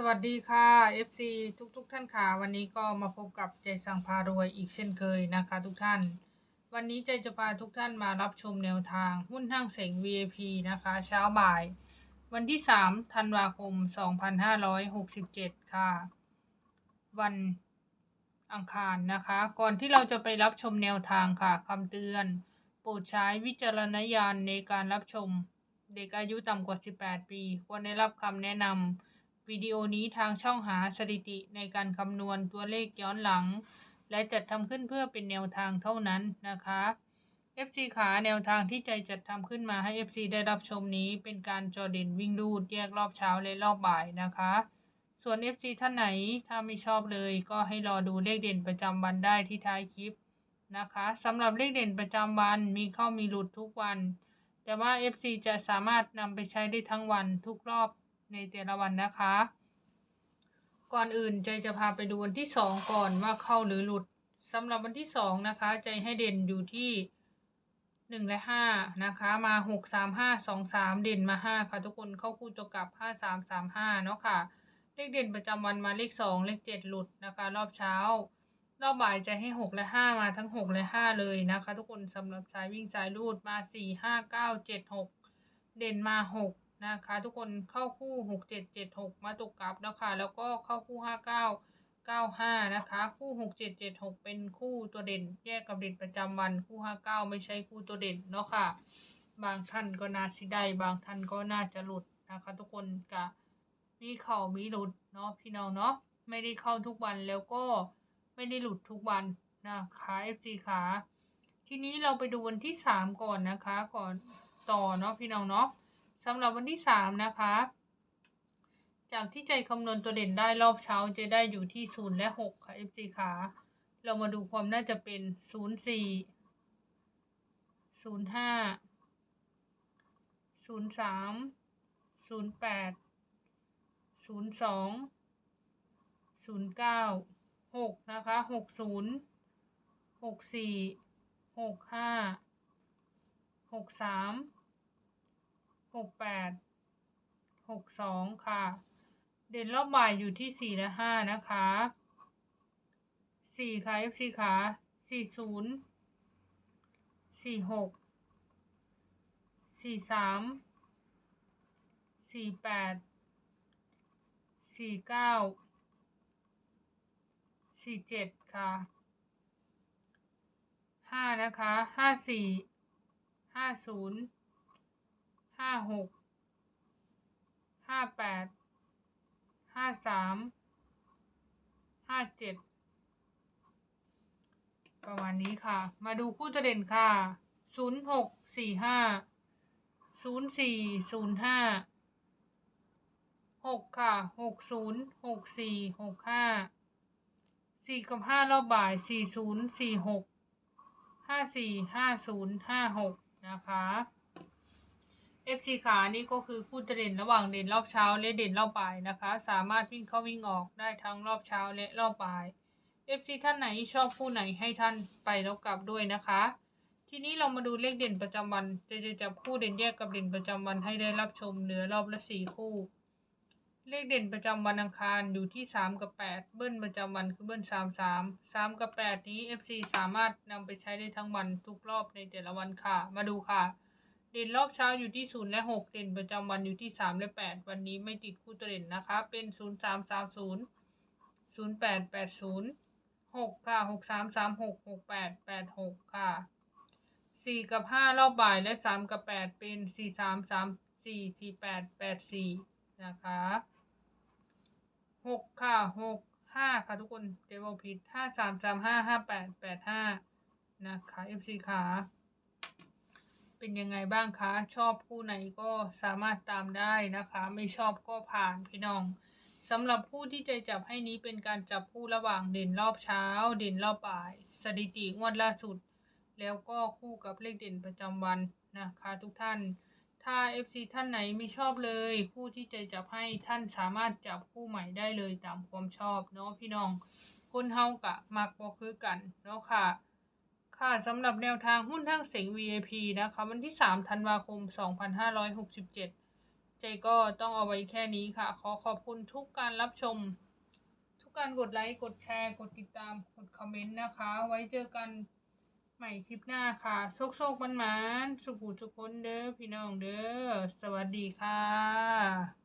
สวัสดีค่ะ FC ทุกๆท่านค่ะ วันนี้ก็มาพบกับใจสั่งพารวยอีกเช่นเคยนะคะทุกท่าน วันนี้ใจจะพาทุกท่านมารับชมแนวทางหุ้นห้างเสง VIP นะคะ เช้าบ่าย วันที่3ธันวาคม 2567 ค่ะ วันอังคารนะคะ ก่อนที่เราจะไปรับชมแนวทางค่ะคำเตือน โปรดใช้วิจารณญาณในการรับชม เด็กอายุต่ำกว่า 18 ปี ควรได้รับคำแนะนำ วิดีโอนี้ทางช่องหาสถิติในการคำนวณตัวเลขย้อนหลัง และจัดทำขึ้นเพื่อเป็นแนวทางเท่านั้นนะคะ FC ขาแนวทางที่ใจจัดทำขึ้นมาให้ FC ได้รับชมนี้เป็นการจอเด่นวิ่งรูดแยกรอบเช้าและรอบบ่ายนะคะ ส่วน FC ท่านไหนถ้าไม่ชอบเลย ก็ให้รอดูเลขเด่นประจำวันได้ที่ท้ายคลิปนะคะสำหรับเลขเด่นประจำวันมีเข้ามีหลุดทุกวัน แต่ว่า FC จะสามารถนำไปใช้ได้ทั้งวันทุกรอบ ในแต่ละวันนะคะ ก่อนอื่นใจจะพาไปดูวันที่สองก่อนว่าเข้าหรือหลุดสำหรับวันที่สองนะคะ ใจให้เด่นอยู่ที่หนึ่งและห้านะคะ มาหกสามห้าสองสามเด่นมาห้าค่ะ ทุกคนเข้าคู่ตัวกลับห้าสามสามห้าเนาะค่ะ เลขเด่นประจำวันมาเลขสองเลขเจ็ดหลุดนะคะ รอบเช้า รอบบ่ายจะให้หกและห้ามาทั้งหกและห้าเลยนะคะ ทุกคนสำหรับสายวิ่งสายรูดมาสี่ห้าเก้าเจ็ดหกเด่นมาหก นะคะ ทุกคนเข้าคู่หกเจ็ดเจ็ดหกมาตกกลับแล้วค่ะ แล้วก็เข้าคู่ห้าเก้าเก้าห้านะคะ คู่หกเจ็ดเจ็ดหกเป็นคู่ตัวเด่น แยกกับเด่นประจำวันคู่ห้าเก้าไม่ใช่คู่ตัวเด่นเนาะค่ะ บางท่านก็น่าสิได้ บางท่านก็น่าจะหลุดนะคะ ทุกคนกะมีเข่ามีหลุดเนาะพี่น้องเนาะไม่ได้เข้าทุกวันแล้วก็ไม่ได้หลุดทุกวันนะคะ FC ขาทีนี้เราไปดูวันที่สามก่อนนะคะ ก่อนต่อเนาะพี่น้องเนาะ สำหรับวันที่สามนะคะ จากที่ใจคำนวณตัวเด่นได้รอบเช้าจะได้อยู่ที่ศูนย์และหกค่ะ FC ขาเรามาดูความน่าจะเป็นศูนย์สี่ศูนย์ห้าศูนย์สามศูนย์แปดศูนย์สองศูนย์เก้าหกนะคะหกศูนย์ หกแปดหกสองค่ะ เด่นรอบบ่ายอยู่ที่สี่และห้านะคะสี่ค่ะ FC ขาสี่ศูนย์สี่หกสี่สามสี่แปดสี่เก้าสี่เจ็ดค่ะห้านะคะห้าสี่ห้าศูนย์ ห้าหก ห้าแปด ห้าสาม ห้าเจ็ด ประมาณนี้ค่ะ มาดูคู่ตัวเด่นค่ะ ศูนย์หก สี่ห้า ศูนย์สี่ ศูนย์ห้า หกค่ะ หกศูนย์ หกสี่ หกห้า สี่กับห้ารอบบ่าย สี่ศูนย์ สี่หก ห้าสี่ ห้าศูนย์ ห้าหกนะคะ FC ขานี่ก็คือคู่เด่นระหว่างเด่นรอบเช้าและเด่นรอบบ่ายนะคะ สามารถวิ่งเข้าวิ่งออกได้ทั้งรอบเช้าและรอบบ่าย FC ท่านไหนชอบคู่ไหนให้ท่านไปแล้วกลับด้วยนะคะ ทีนี้เรามาดูเลขเด่นประจำวัน จะจะจับคู่เด่นแยกกับเด่นประจำวันให้ได้รับชมเหลือรอบละสี่คู่ เลขเด่นประจำวันอังคารอยู่ที่สามกับแปดเบิ้ลประจำวันคือเบิ้ลสามสามสามกับแปดนี้ FC สามารถนำไปใช้ได้ทั้งวันทุกรอบในแต่ละวันค่ะ มาดูค่ะ เด่นรอบเช้าอยู่ที่ศูนย์และหกเด่นประจำวันอยู่ที่สามและแปดวันนี้ไม่ติดคู่ตัวเด่นนะคะ เป็นศูนย์สามสามศูนย์ศูนย์แปดแปดศูนย์หกค่ะหกสามสามหกหกแปดแปดหกค่ะสี่กับห้ารอบบ่ายและสามกับแปดเป็นสี่สามสามสี่สี่แปดแปดสี่นะคะหกค่ะหกห้าค่ะทุกคนเดวผิดห้าสามสามห้าห้าแปดแปดห้านะคะ FC ค่ะ เป็นยังไงบ้างคะ ชอบคู่ไหนก็สามารถตามได้นะคะ ไม่ชอบก็ผ่านพี่น้องสำหรับคู่ที่ใจจับให้นี้เป็นการจับคู่ระหว่างเด่นรอบเช้า เด่นรอบบ่าย สถิติงวดล่าสุด แล้วก็คู่กับเลขเด่นประจำวันนะคะทุกท่าน ถ้า FC ท่านไหนไม่ชอบเลย คู่ที่ใจจับให้ท่านสามารถจับคู่ใหม่ได้เลยตามความชอบเนาะพี่น้องคนเฮากะมักบ่คือกันเนาะค่ะ ค่ะสำหรับแนวทางหุ้นทั้งเสง VIP นะคะ วันที่ 3 ธันวาคม 2567 ใจก็ต้องเอาไว้แค่นี้ค่ะ ขอขอบคุณทุกการรับชม ทุกการกดไลค์ กดแชร์ กดติดตาม กดคอมเมนต์นะคะ ไว้เจอกันใหม่คลิปหน้าค่ะ โชคโชคมันมันสุขุทุกคนเด้อพี่น้องเด้อ สวัสดีค่ะ